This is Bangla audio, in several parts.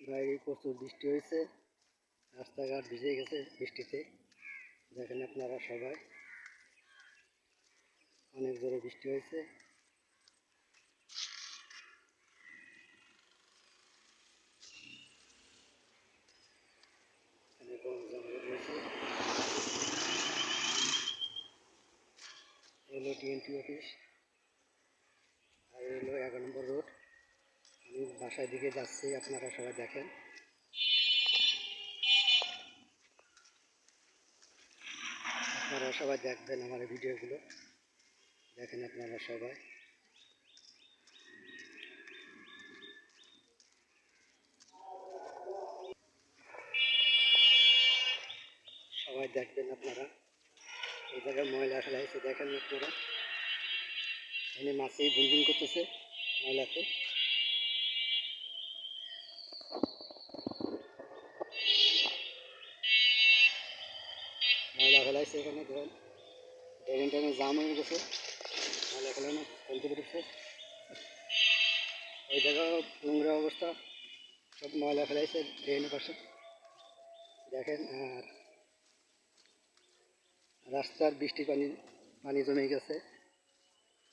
বাইরে প্রচুর বৃষ্টি হয়েছে। রাস্তাঘাট ভিজে গেছে বৃষ্টিতে। দেখেন আপনারা সবাই। অনেক জোরে বৃষ্টি হয়েছে। এলো টিএনটি অফিস। আর এলো এগারো নম্বর রোড। আমি বাসার দিকে যাচ্ছি, আপনারা সবাই দেখেন। আপনারা সবাই দেখবেন আমার ভিডিওগুলো। দেখেন আপনারা সবাই। সবাই দেখবেন আপনারা। এই জায়গায় ময়লা ফেলা হয়েছে দেখেন আপনারা। এখানে মাছে বুনবুন করতেছে ময়লাতে। ময়লা ফেলাইছে এখানে ধরেন ড্রেন টেনে জাম হয়ে গেছে। ময়লা ফেলানো ফেলতে পেরেছে ওই জায়গা নোংরা অবস্থা সব ময়লা ফেলাইছে ড্রেনের পাশে দেখেন আর রাস্তার বৃষ্টি পানি পানি জমে গেছে।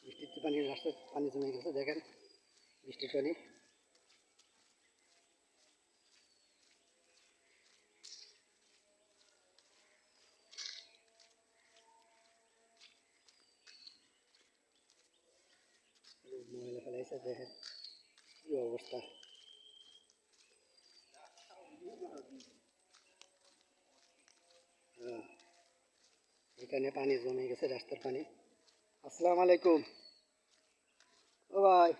বৃষ্টির পানি রাস্তার পানি জমে গেছে। দেখেন বৃষ্টির পানি। ফেলাইছে দেখেন কি অবস্থা। এখানে পানি জমে গেছে রাস্তার পানি আসসালামু আলাইকুম ও ভাই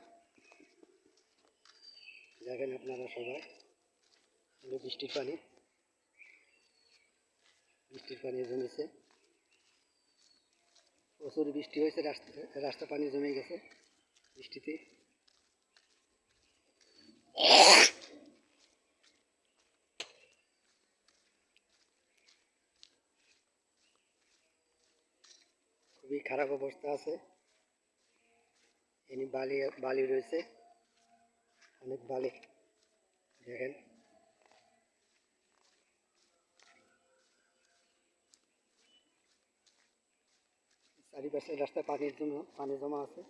দেখেন আপনারা সবাই বৃষ্টির পানি বৃষ্টির পানি জমেছে প্রচুর বৃষ্টি হয়েছে রাস্তা রাস্তা পানি জমে গেছে বৃষ্টিতে খুবই খারাপ অবস্থা আছে। এনি বালি বালি রয়েছে। অনেক বালি, দেখেন। চারিপাশে রাস্তায় পানির জন্য, পানি জমা আছে।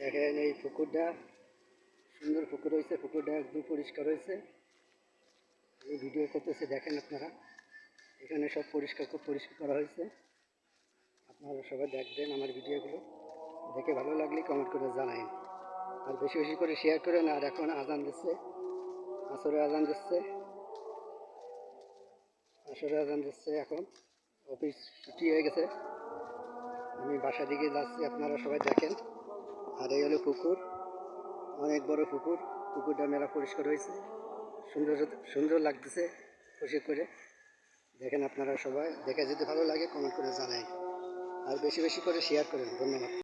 দেখেন এই পুকুরটা, সুন্দর পুকুর হয়েছে, পুকুরটা একদম পরিষ্কার হয়েছে। এই ভিডিও করতেছে, দেখেন আপনারা। এখানে সব পরিষ্কার, খুব পরিষ্কার করা হয়েছে। আপনারা সবাই দেখবেন আমার ভিডিওগুলো দেখে ভালো লাগলে কমেন্ট করে জানাই আর বেশি বেশি করে শেয়ার করেন, আর এখন আজান দিচ্ছে। আসরে আজান দিচ্ছে। আসরে আজান দিচ্ছে এখন। অফিস ছুটি হয়ে গেছে। আমি বাসা দিকে যাচ্ছি, আপনারা সবাই দেখেন। আর এই হলো পুকুর, অনেক বড় পুকুর, পুকুরটা মেলা পরিষ্কার হয়েছে। সুন্দর সুন্দর লাগতেছে খুশি করে। দেখেন আপনারা সবাই, দেখে যদি ভালো লাগে কমেন্ট করে জানাই। আর বেশি বেশি করে শেয়ার করেন। ধন্যবাদ।